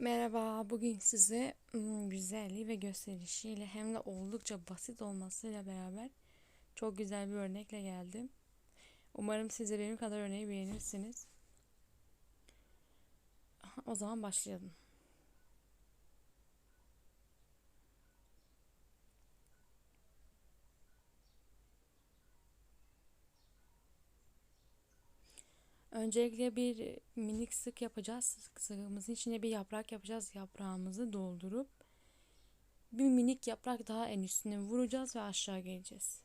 Merhaba, bugün size güzelliği ve gösterişiyle hem de oldukça basit olmasıyla beraber çok güzel bir örnekle geldim. Umarım siz de benim kadar örneği beğenirsiniz. O zaman başlayalım. Öncelikle bir minik sık yapacağız. Sık Sıkımızın içine bir yaprak yapacağız. Yaprağımızı doldurup bir minik yaprak daha en üstüne vuracağız ve aşağı geleceğiz.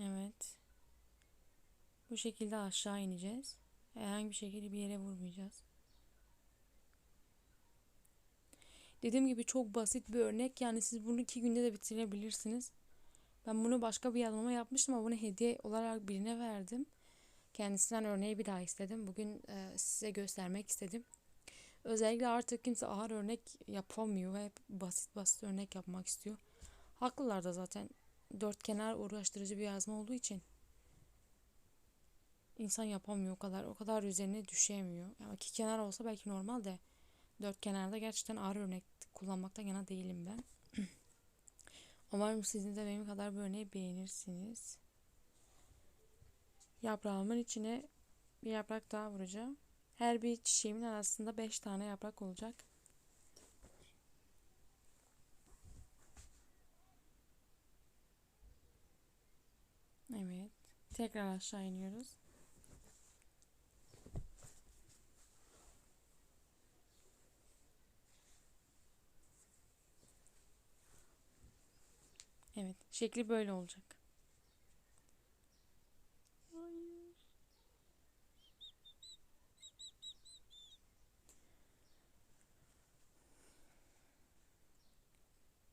Evet. Bu şekilde aşağı ineceğiz. Herhangi bir şekilde bir yere vurmayacağız. Dediğim gibi çok basit bir örnek. Yani siz bunu iki günde de bitirebilirsiniz. Ben bunu başka bir yazmama yapmıştım ama bunu hediye olarak birine verdim. Kendisinden örneği bir daha istedim. Bugün e, size göstermek istedim. Özellikle artık kimse ağır örnek yapamıyor ve hep basit basit örnek yapmak istiyor. Haklılar da zaten. Dört kenar uğraştırıcı bir yazma olduğu için insan yapamıyor o kadar. O kadar üzerine düşemiyor. Yani iki kenar olsa belki normal de dört kenarda gerçekten ağır örnek kullanmaktan yana değilim ben. Umarım sizin de benim kadar bu örneği beğenirsiniz. Yaprağımın içine bir yaprak daha vuracağım. Her bir çiçeğimin arasında 5 tane yaprak olacak. Evet. Tekrar aşağı iniyoruz. Evet. Şekli böyle olacak.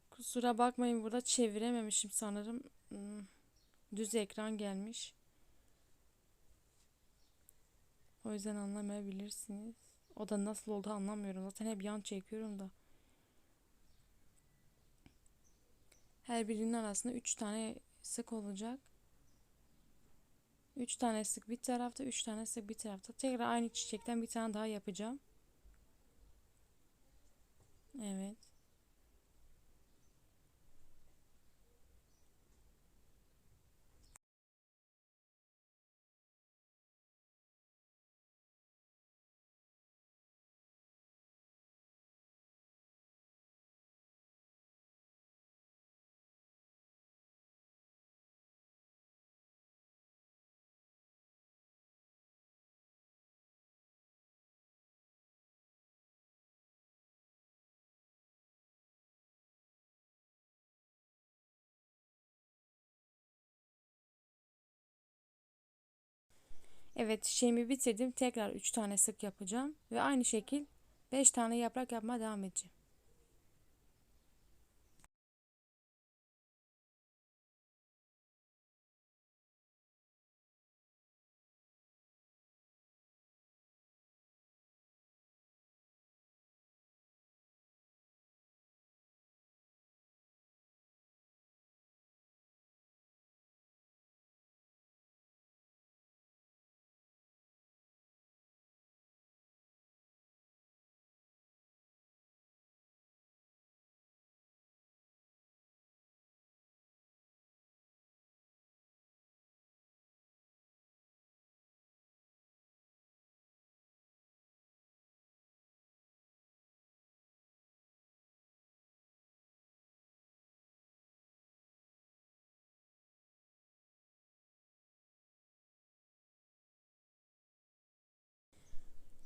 Kusura bakmayın burada çevirememişim sanırım. Hmm, Düz ekran gelmiş. O yüzden anlamayabilirsiniz. O da nasıl oldu anlamıyorum. Zaten hep yan çekiyorum da. Her birinin arasında 3 tane sık olacak. 3 tane sık bir tarafta, 3 tane sık bir tarafta. Tekrar aynı çiçekten bir tane daha yapacağım. Evet. Evet çiçeğimi bitirdim. Tekrar 3 tane sık yapacağım. Ve aynı şekil 5 tane yaprak yapmaya devam edeceğim.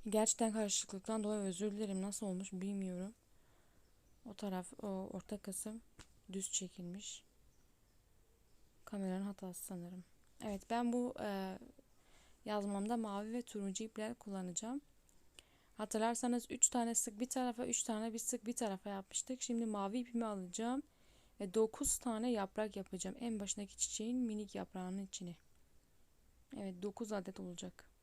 Gerçekten karışıklıktan dolayı özür dilerim. Nasıl olmuş bilmiyorum. O taraf, o orta kısım düz çekilmiş. Kameranın hatası sanırım. Evet ben bu e, yazmamda mavi ve turuncu ipler kullanacağım. Hatırlarsanız 3 tane sık bir tarafa 3 tane bir sık bir tarafa yapmıştık. Şimdi mavi ipimi alacağım ve 9 tane yaprak yapacağım. En başındaki çiçeğin minik yaprağının içine. Evet 9 adet olacak.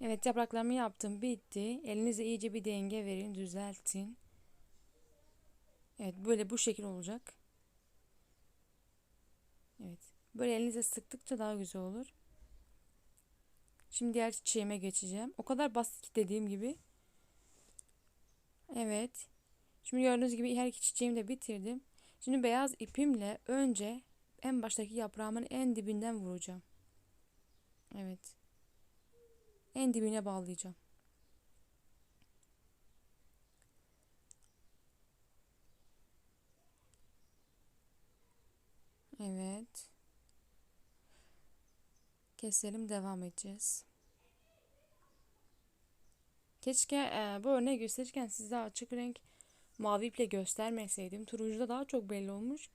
Evet yapraklarımı yaptım bitti. Elinize iyice bir denge verin düzeltin. Evet böyle bu şekil olacak. Evet böyle elinize sıktıkça daha güzel olur. Şimdi diğer çiçeğime geçeceğim. O kadar basit ki dediğim gibi. Evet. Şimdi gördüğünüz gibi her iki çiçeğimi de bitirdim. Şimdi beyaz ipimle önce en baştaki yaprağımın en dibinden vuracağım. Evet. En dibine bağlayacağım. Evet. Keselim devam edeceğiz. Keşke e, bu örneği gösterirken size açık renk mavi iple göstermeseydim. Turuncuda daha çok belli olmuş.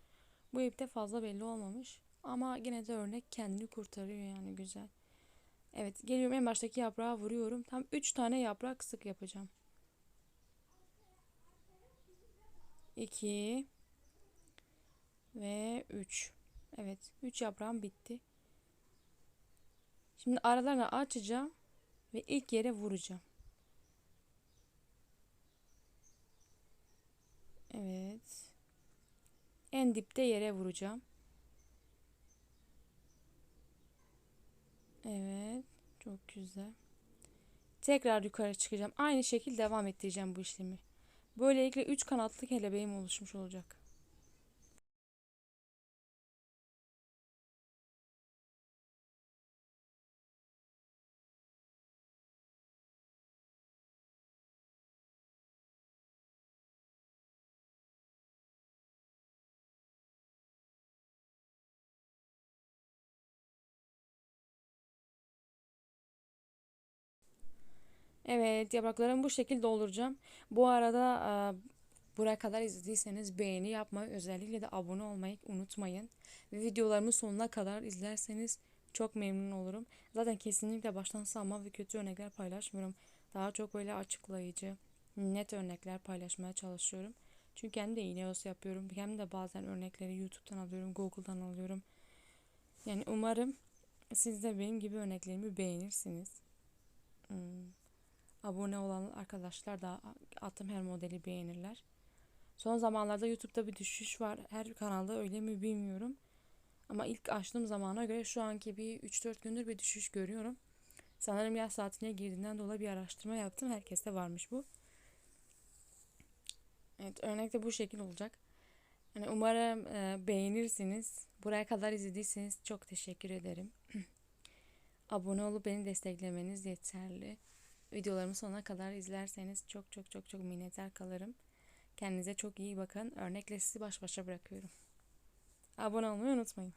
Bu ipte fazla belli olmamış. Ama yine de örnek kendini kurtarıyor yani güzel. Evet geliyorum en baştaki yaprağa vuruyorum. Tam 3 tane yaprak sık yapacağım. 2 ve 3. Evet 3 yaprağım bitti. Şimdi aralarını açacağım ve ilk yere vuracağım. Evet. En dipte yere vuracağım. Evet. Çok güzel. Tekrar yukarı çıkacağım. Aynı şekilde devam ettireceğim bu işlemi. Böylelikle 3 kanatlı kelebeğim oluşmuş olacak. Evet yapraklarımı bu şekilde dolduracağım. Bu arada e, buraya kadar izlediyseniz beğeni yapmayı özellikle de abone olmayı unutmayın. Videolarımı sonuna kadar izlerseniz çok memnun olurum. Zaten kesinlikle baştan savma ve kötü örnekler paylaşmıyorum. Daha çok böyle açıklayıcı, net örnekler paylaşmaya çalışıyorum. Çünkü hem de iğne yapıyorum. Hem de bazen örnekleri YouTube'dan alıyorum, Google'dan alıyorum. Yani umarım siz de benim gibi örneklerimi beğenirsiniz. Hmm. Abone olan arkadaşlar da attım her modeli beğenirler. Son zamanlarda YouTube'da bir düşüş var. Her kanalda öyle mi bilmiyorum. Ama ilk açtığım zamana göre şu anki bir 3-4 gündür bir düşüş görüyorum. Sanırım yaz saatine girdiğinden dolayı bir araştırma yaptım. Herkeste varmış bu. Evet örnek de bu şekil olacak. Yani umarım e, beğenirsiniz. Buraya kadar izlediyseniz çok teşekkür ederim. Abone olup beni desteklemeniz yeterli. Videolarımı sonuna kadar izlerseniz çok çok çok çok minnettar kalırım. Kendinize çok iyi bakın. Örnekle sizi baş başa bırakıyorum. Abone olmayı unutmayın.